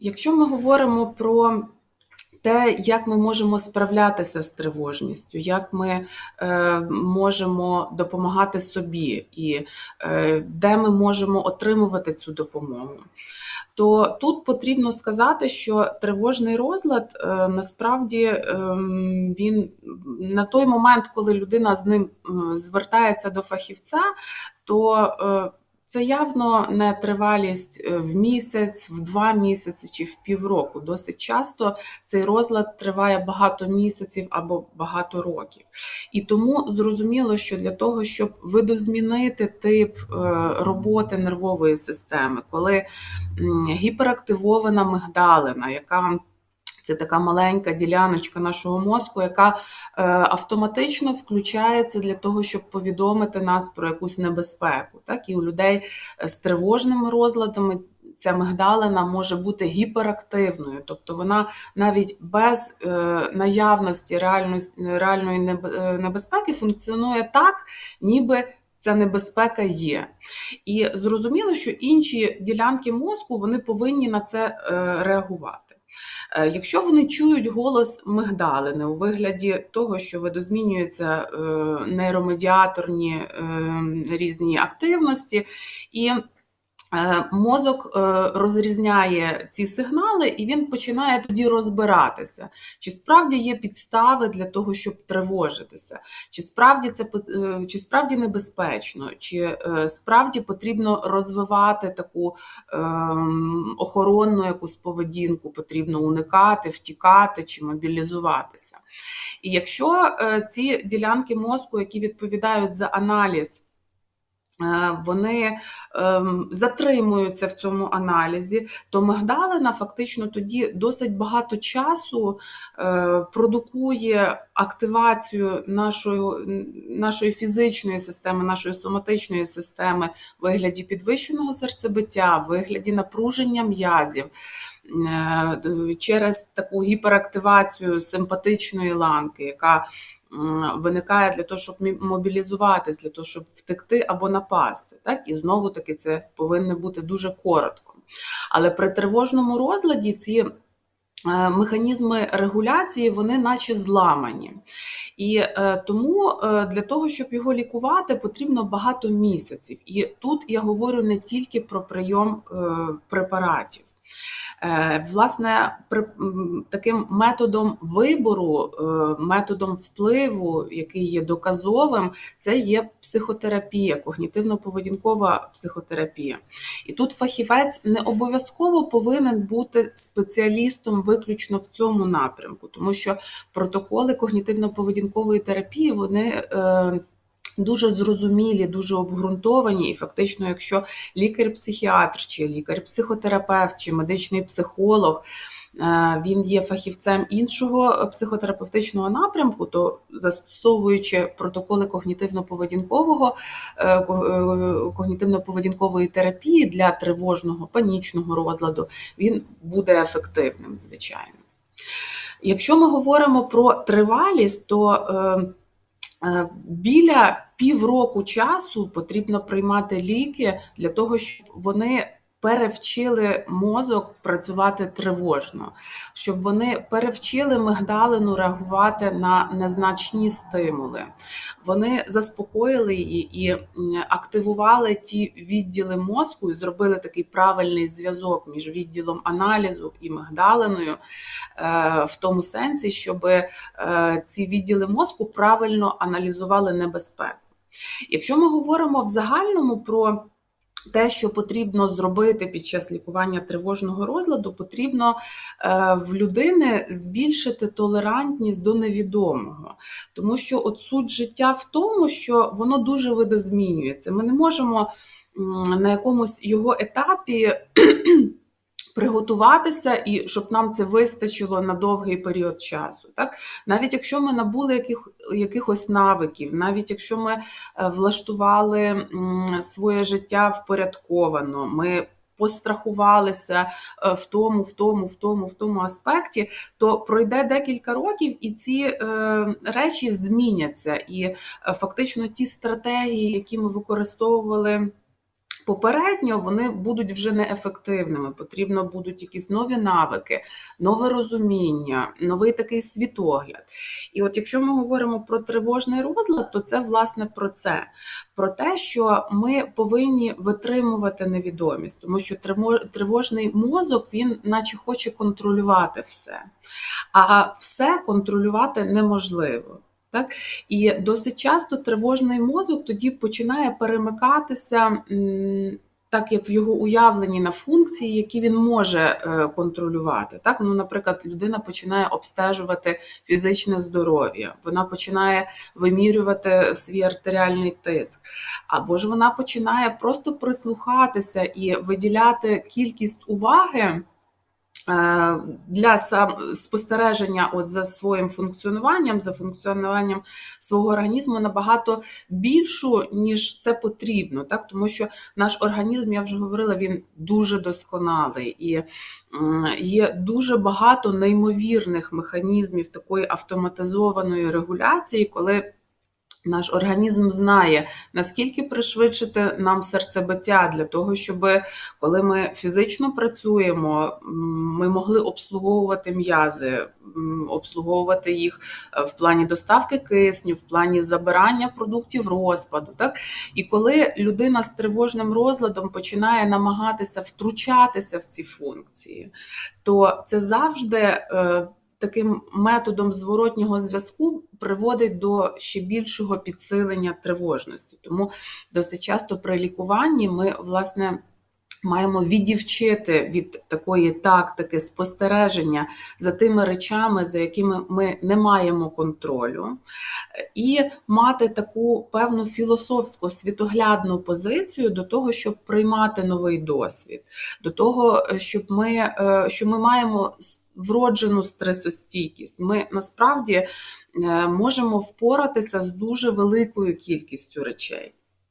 Якщо ми говоримо про те, як ми можемо справлятися з тривожністю, як ми е, можемо допомагати собі, і е, де ми можемо отримувати цю допомогу, то тут потрібно сказати, що тривожний розлад е, насправді е, він на той момент, коли людина з ним звертається до фахівця, то е, це явно не тривалість е, в місяць, в два місяці чи в півроку. Досить часто цей розлад триває багато місяців або багато років. І тому зрозуміло, що для того, щоб видозмінити тип е, роботи нервової системи, коли гіперактивована мигдалина, яка це така маленька діляночка нашого мозку, яка е, автоматично включається для того, щоб повідомити нас про якусь небезпеку. Так? І у людей з тривожними розладами ця мигдалина може бути гіперактивною, тобто вона навіть без е, наявності реальної, е, небезпеки функціонує так, ніби ця небезпека є. І зрозуміло, що інші ділянки мозку вони повинні на це е, реагувати. Е, Якщо вони чують голос мигдалини у вигляді того, що видозмінюються е, нейромедіаторні е, різні активності, і мозок е, розрізняє ці сигнали, і він починає тоді розбиратися, чи справді є підстави для того, щоб тривожитися, чи справді це е, чи справді небезпечно, чи е, справді потрібно розвивати таку ем, охоронну якусь поведінку, потрібно уникати, втікати чи мобілізуватися. І якщо е, ці ділянки мозку, які відповідають за аналіз, е, вони ем, затримуються в цьому аналізі, то мигдалина фактично тоді досить багато часу е, продукує активацію нашої, нашої фізичної системи, нашої соматичної системи в вигляді підвищеного серцебиття, в вигляді напруження м'язів. Е, Через таку гіперактивацію симпатичної ланки, яка виникає для того, щоб мобілізуватись, для того, щоб втекти або напасти. Так? І знову таки це повинно бути дуже коротко. Але при тривожному розладі ці е, механізми регуляції вони наче зламані. І е, тому для того, щоб його лікувати, потрібно багато місяців. І тут я говорю не тільки про прийом препаратів. Е, Власне, при- таким методом вибору, е, методом впливу, який є доказовим, це є психотерапія, когнітивно-поведінкова психотерапія. І тут фахівець не обов'язково повинен бути спеціалістом виключно в цьому напрямку, тому що протоколи когнітивно-поведінкової терапії вони. Дуже зрозумілі, дуже обґрунтовані, і фактично, якщо лікар-психіатр, чи лікар-психотерапевт, чи медичний психолог е, він є фахівцем іншого психотерапевтичного напрямку, то застосовуючи протоколи когнітивно-поведінкового е, е, когнітивно-поведінкової терапії для тривожного панічного розладу, він буде ефективним, звичайно. Якщо ми говоримо про тривалість, то Біля півроку часу потрібно приймати ліки для того, щоб вони перевчили мозок працювати тривожно, щоб вони перевчили мигдалину реагувати на незначні стимули. Вони заспокоїли її і активували ті відділи мозку і зробили такий правильний зв'язок між відділом аналізу і мигдалиною, е, в тому сенсі, щоб е, ці відділи мозку правильно аналізували небезпеку. Якщо ми говоримо в загальному про те, що потрібно зробити під час лікування тривожного розладу, потрібно е, в людини збільшити толерантність до невідомого. Тому що от суть життя в тому, що воно дуже видозмінюється. Ми не можемо на якомусь його етапі приготуватися і щоб нам це вистачило на довгий період часу. Так? Навіть якщо ми набули яких, якихось навиків, навіть якщо ми е, влаштували своє життя впорядковано, ми пострахувалися е, в тому, в тому, в тому, в тому аспекті, то пройде декілька років, і ці е, речі зміняться. І фактично ті стратегії, які ми використовували Попередньо вони будуть вже неефективними. Потрібно будуть якісь нові навики, нове розуміння, новий такий світогляд. І от якщо ми говоримо про тривожний розлад, то це власне про це: про те, що ми повинні витримувати невідомість, тому що тривожний мозок він, наче хоче контролювати все, а все контролювати неможливо. Так? І досить часто тривожний мозок тоді починає перемикатися. Так як в його уявленні на функції, які він може е, контролювати. Так? Ну, наприклад, людина починає обстежувати фізичне здоров'я, вона починає вимірювати свій артеріальний тиск, або ж вона починає просто прислухатися і виділяти кількість уваги для спостереження от за своїм функціонуванням, за функціонуванням свого організму набагато більшу, ніж це потрібно, так? Тому що наш організм, я вже говорила, він дуже досконалий і є дуже багато неймовірних механізмів такої автоматизованої регуляції, коли наш організм знає, наскільки пришвидшити нам серцебиття для того, щоб коли ми фізично працюємо, ми могли обслуговувати м'язи, обслуговувати їх е, в плані доставки кисню, в плані забирання продуктів розпаду. Так? І коли людина з тривожним розладом починає намагатися втручатися в ці функції, то це завжди е, таким методом зворотнього зв'язку приводить до ще більшого підсилення тривожності. Тому досить часто при лікуванні ми, власне, маємо відівчити від такої тактики спостереження за тими речами, за якими ми не маємо контролю, і мати таку певну філософську світоглядну позицію до того, щоб приймати новий досвід, до того, щоб ми, е, що ми маємо вроджену стресостійкість. Ми насправді е, можемо впоратися з дуже великою кількістю речей.